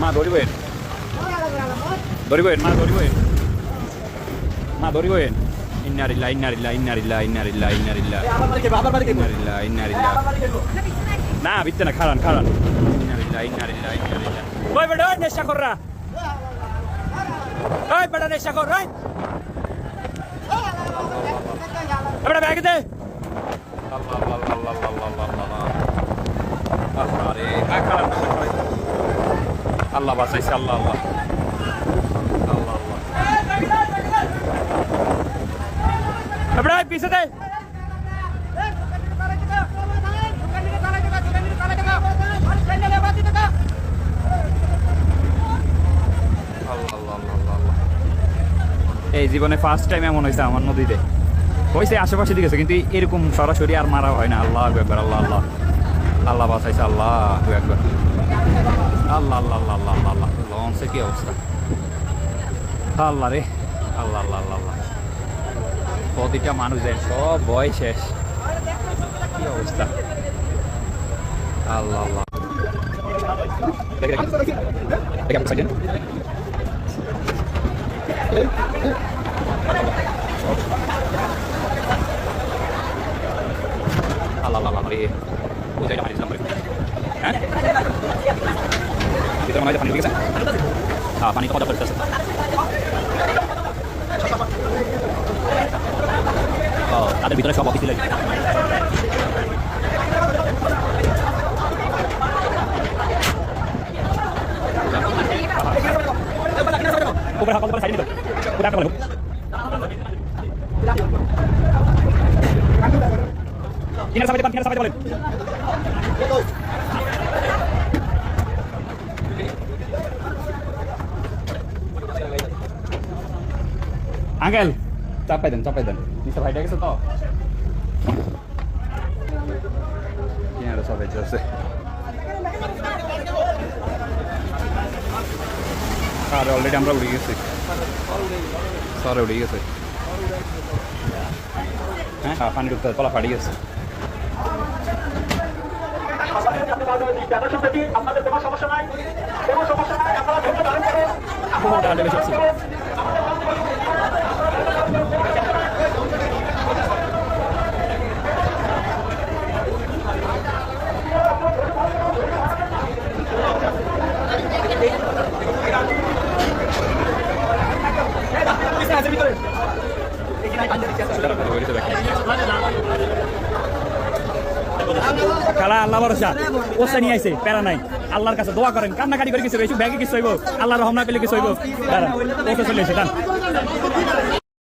মা ধরিবেন ধরিবেন মা ধরিবেন মা ধরিবেন ইন্নারিল্লা ইন্নারিল্লা ইন্নারিল্লা ইন্নারিল্লা ইন্নারিল্লা ইন্নারিল্লা ইন্নারিল্লা না বিত্তে না খারান খারান ইন্নারিল্লা ইন্নারিল্লা ইন্নারিল্লা ওই বেটা ওই নেশা কররা ওই বেটা নেশা কর রাই বেটা ব্যাগ দে। আল্লাহ আল্লাহ আল্লাহ আল্লাহ আল্লাহ আল্লাহ আল্লাহ আরে কাক খারান নেশা করে আল্লাহ বাঁচাইছে আল্লাহ আল্লাহ। পিছে এই জীবনে ফার্স্ট টাইম এমন হয়েছে আমার নদীতে। হয়েছে আশেপাশে দিকে কিন্তু এরকম সরাসরি আর মারা হয় না। আল্লাহ একবার আল্লাহ আল্লাহ আল্লাহ বাঁচাইছে আল্লাহ একবার আল্লাহ আল্লাহ আল্লাহ আল্লাহ আল্লাহ আল্লাহ লঞ্চে কি অবস্থা আল্লাহ রে আল্লাহ আল্লাহ আল্লাহ আল্লাহ প্রতিটা মানুষের সব বয় শেষ কি অবস্থা আল্লাহ আল্লাহ আল্লাহ আল্লাহ রে এটা মারিস নাম্বার হ্যাঁ ভিতরে মনে হয় পানি ঢুকে গেছে হ্যাঁ পানি কথা ও তাদের ভিতরে সব অফিস লাগে উপরে হাত উপরে সাইড নিতে উপরে হাত কিনারে সাবাইতে পান কিনারে সাবাইতে বলেন। আঙ্কেল। চাপাই দেন চাপাই দেন। নিচে ভাইটা গেছে তো। কিনারে সবাই আছে আর অলরেডি আমরা উড়ে গেছি। স্যার উড়ে গেছে। হ্যাঁ পানি ঢুকতে কলা ফাটি গেছে। আপনাদের কোনো সমস্যা নাই। কোনো সমস্যা নাই আপনারা ধৈর্য ধারণ করুন। খালা, আল্লাহ ভরসা। ওসা নিয়ে আইছে, প্যারা নাই। আল্লাহর কাছে দোয়া করেন, কান্নাকাটি করে কিছু বেশি ব্যাগে কিছু হইব। আল্লাহর রহমনা পেলে কিছু হইব। ওসা চলে এসে